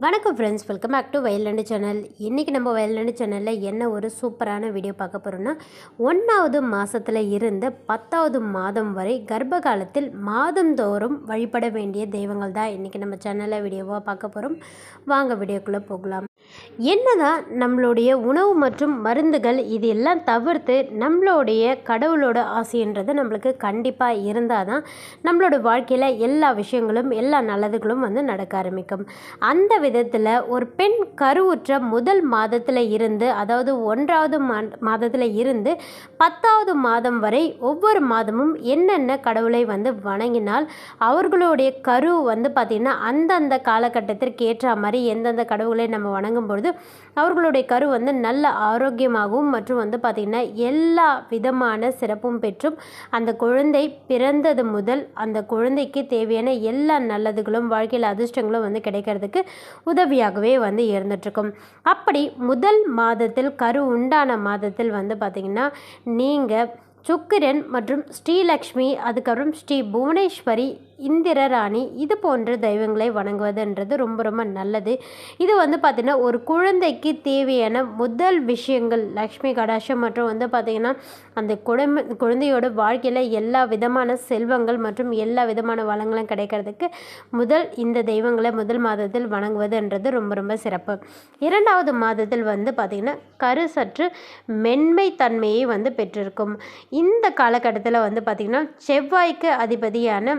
வணக்கம் friends welcome back to Vayalnadu channel இன்றைக்கி நம்ம வயல்நாடு சேனலில் என்ன ஒரு சூப்பரான வீடியோ பார்க்க போகிறோன்னா ஒன்றாவது மாதத்தில் இருந்து பத்தாவது மாதம் வரை கர்ப்ப காலத்தில் மாதந்தோறும் வழிபட வேண்டிய தெய்வங்கள் தான் இன்றைக்கி நம்ம சேனலில் வீடியோவாக பார்க்க போகிறோம் வாங்க வீடியோக்குள்ளே போகலாம். என்னதான் நம்மளுடைய உணவு மற்றும் மருந்துகள் இது எல்லாம் தவிர்த்து நம்மளுடைய கடவுளோட ஆசைன்றது நம்மளுக்கு கண்டிப்பாக இருந்தால் தான் நம்மளோட வாழ்க்கையில் எல்லா விஷயங்களும் எல்லா நல்லதுகளும் வந்து நடக்க ஆரம்பிக்கும். அந்த விதத்தில் ஒரு பெண் கருவுற்ற முதல் மாதத்தில் இருந்து அதாவது ஒன்றாவது மா மாதத்தில் இருந்து பத்தாவது மாதம் வரை ஒவ்வொரு மாதமும் என்னென்ன கடவுளை வந்து வணங்கினால் அவர்களுடைய கரு வந்து பார்த்திங்கன்னா அந்தந்த காலகட்டத்திற்கு ஏற்ற மாதிரி எந்தெந்த கடவுளை நம்ம வணங்க பொழுது அவர்களுடைய கரு வந்து நல்ல ஆரோக்கியமாகவும் மற்றும் வந்து பார்த்திங்கன்னா எல்லா விதமான சிறப்பும் பெற்றும் அந்த குழந்தை பிறந்தது முதல் அந்த குழந்தைக்கு தேவையான எல்லா நல்லதுகளும் வாழ்க்கையில் அதிர்ஷ்டங்களும் வந்து கிடைக்கிறதுக்கு உதவியாகவே வந்து இருந்துகிட்ருக்கும் அப்படி முதல் மாதத்தில் கரு உண்டான மாதத்தில் வந்து பார்த்திங்கன்னா நீங்கள் சுக்கிரன் மற்றும் ஸ்ரீலக்ஷ்மி அதுக்கப்புறம் ஸ்ரீ புவனேஸ்வரி இந்திர ராணி இது போன்ற தெய்வங்களை வணங்குவதுன்றது ரொம்ப ரொம்ப நல்லது. இது வந்து பார்த்திங்கன்னா ஒரு குழந்தைக்கு தேவையான முதல் விஷயங்கள் லக்ஷ்மி கடாஷம் மற்றும் வந்து பார்த்திங்கன்னா அந்த குழந்தை குழந்தையோட வாழ்க்கையில் எல்லா விதமான செல்வங்கள் மற்றும் எல்லா விதமான வளங்களும் கிடைக்கிறதுக்கு முதல் இந்த தெய்வங்களை முதல் மாதத்தில் வணங்குவதுன்றது ரொம்ப ரொம்ப சிறப்பு. இரண்டாவது மாதத்தில் வந்து பார்த்திங்கன்னா கரு சற்று மென்மை தன்மையை வந்து பெற்றிருக்கும். இந்த காலகட்டத்தில் வந்து பார்த்திங்கன்னா செவ்வாய்க்கு அதிபதியான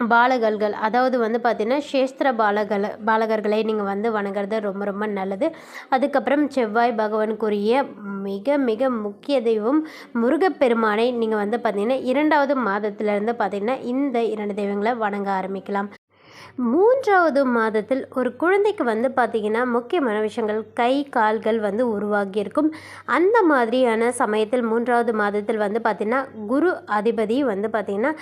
பாலகர்கள் அதாவது வந்து பார்த்திங்கன்னா சேஸ்திர பாலகல் பாலகர்களை நீங்கள் வந்து வணங்குறது ரொம்ப ரொம்ப நல்லது. அதுக்கப்புறம் செவ்வாய் பகவானுக்குரிய மிக மிக முக்கிய தெய்வம் முருகப்பெருமானை நீங்கள் வந்து பார்த்திங்கன்னா இரண்டாவது மாதத்துலேருந்து பார்த்திங்கன்னா இந்த இரண்டு தெய்வங்களை வணங்க ஆரம்பிக்கலாம். மூன்றாவது மாதத்தில் ஒரு குழந்தைக்கு வந்து பார்த்திங்கன்னா முக்கியமான விஷயங்கள் கை கால்கள் வந்து உருவாகியிருக்கும். அந்த மாதிரியான சமயத்தில் மூன்றாவது மாதத்தில் வந்து பார்த்திங்கன்னா குரு அதிபதி வந்து பார்த்திங்கன்னா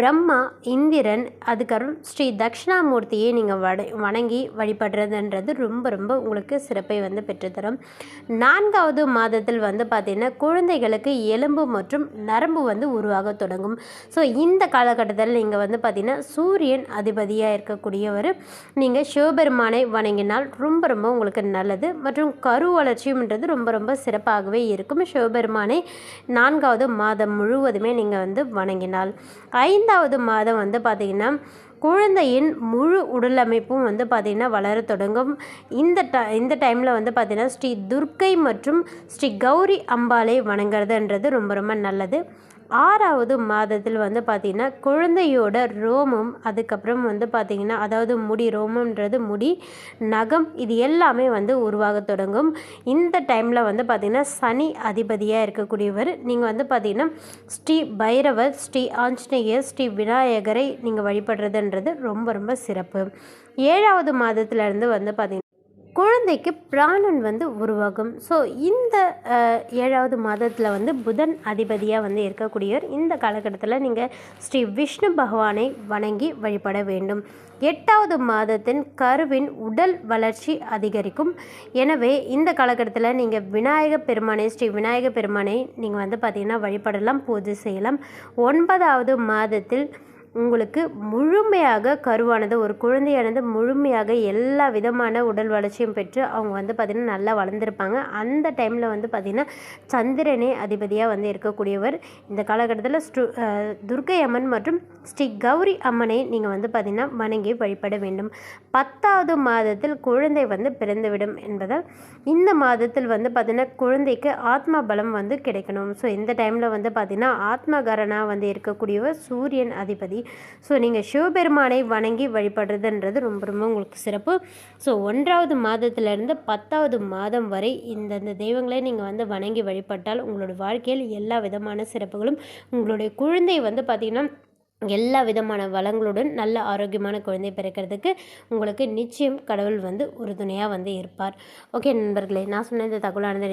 பிரம்மா இந்திரன் அதுக்கப்புறம் ஸ்ரீ தட்சிணாமூர்த்தியை நீங்கள் வட வணங்கி வழிபடுறதுன்றது ரொம்ப ரொம்ப உங்களுக்கு சிறப்பை வந்து பெற்றுத்தரும். நான்காவது மாதத்தில் வந்து பார்த்திங்கன்னா குழந்தைகளுக்கு எலும்பு மற்றும் நரம்பு வந்து உருவாக தொடங்கும். ஸோ இந்த காலகட்டத்தில் நீங்கள் வந்து பார்த்திங்கன்னா சூரியன் அதிபதியாக இருக்க இருக்கக்கூடியவர் நீங்கள் சிவபெருமானை வணங்கினால் ரொம்ப ரொம்ப உங்களுக்கு நல்லது. மற்றும் கரு வளர்ச்சியும்ன்றது ரொம்ப ரொம்ப சிறப்பாகவே இருக்கும். சிவபெருமானை நான்காவது மாதம் முழுவதுமே நீங்கள் வந்து வணங்கினால். ஐந்தாவது மாதம் வந்து பார்த்திங்கன்னா குழந்தையின் முழு உடலமைப்பும் வந்து பார்த்திங்கன்னா வளர தொடங்கும். இந்த ட இந்த டைமில் வந்து பார்த்திங்கன்னா ஸ்ரீ துர்க்கை மற்றும் ஸ்ரீ கௌரி அம்பாலை வணங்குறதுன்றது ரொம்ப ரொம்ப நல்லது. ஆறாவது மாதத்தில் வந்து பார்த்திங்கன்னா குழந்தையோட ரோமம் அதுக்கப்புறம் வந்து பார்த்திங்கன்னா அதாவது முடி ரோமம்ன்றது முடி நகம் இது எல்லாமே வந்து உருவாக தொடங்கும். இந்த டைமில் வந்து பார்த்திங்கன்னா சனி அதிபதியாக இருக்கக்கூடியவர் நீங்கள் வந்து பார்த்திங்கன்னா ஸ்ரீ பைரவர் ஸ்ரீ ஆஞ்சநேயர் ஸ்ரீ விநாயகரை நீங்கள் வழிபடுறதுன்றது ரொம்ப ரொம்ப சிறப்பு. ஏழாவது மாதத்துலேருந்து வந்து பார்த்திங்கன்னா குழந்தைக்கு பிராணன் வந்து உருவாகும். ஸோ இந்த ஏழாவது மாதத்தில் வந்து புதன் அதிபதியாக வந்து இருக்கக்கூடியவர் இந்த காலகட்டத்தில் நீங்கள் ஸ்ரீ விஷ்ணு பகவானை வணங்கி வழிபட வேண்டும். எட்டாவது மாதத்தின் கருவின் உடல் வளர்ச்சி அதிகரிக்கும். எனவே இந்த காலகட்டத்தில் நீங்கள் விநாயக பெருமானை ஸ்ரீ விநாயக பெருமானை நீங்கள் வந்து பார்த்திங்கன்னா வழிபடலாம் பூஜை செய்யலாம். ஒன்பதாவது மாதத்தில் உங்களுக்கு முழுமையாக கருவானது ஒரு குழந்தையானது முழுமையாக எல்லா விதமான உடல் வளர்ச்சியும் பெற்று அவங்க வந்து பார்த்திங்கன்னா நல்லா வளர்ந்துருப்பாங்க. அந்த டைமில் வந்து பார்த்திங்கன்னா சந்திரனே அதிபதியாக வந்து இருக்கக்கூடியவர். இந்த காலகட்டத்தில் ஸ்ரு துர்கை அம்மன் மற்றும் ஸ்ரீ கௌரி அம்மனை நீங்கள் வந்து பார்த்திங்கன்னா வணங்கி வழிபட வேண்டும். பத்தாவது மாதத்தில் குழந்தை வந்து பிறந்துவிடும் என்பதால் இந்த மாதத்தில் வந்து பார்த்திங்கன்னா குழந்தைக்கு ஆத்மா பலம் வந்து கிடைக்கணும். ஸோ இந்த டைமில் வந்து பார்த்திங்கன்னா ஆத்மகரனா வந்து இருக்கக்கூடியவர் சூரியன் அதிபதி. ஸோ நீங்கள் சிவபெருமானை வணங்கி வழிபடுறதுன்றது ரொம்ப ரொம்ப உங்களுக்கு சிறப்பு. ஸோ ஒன்றாவது மாதத்திலிருந்து பத்தாவது மாதம் வரை இந்தந்த தெய்வங்களை நீங்கள் வந்து வணங்கி வழிபட்டால் உங்களோட வாழ்க்கையில் எல்லா விதமான சிறப்புகளும் உங்களுடைய குழந்தை வந்து பார்த்திங்கன்னா எல்லா விதமான வளங்களுடன் நல்ல ஆரோக்கியமான குழந்தை பிறக்கிறதுக்கு உங்களுக்கு நிச்சயம் கடவுள் வந்து உறுதுணையாக வந்து இருப்பார். ஓகே நண்பர்களே நான் சொன்ன இந்த தகவலானது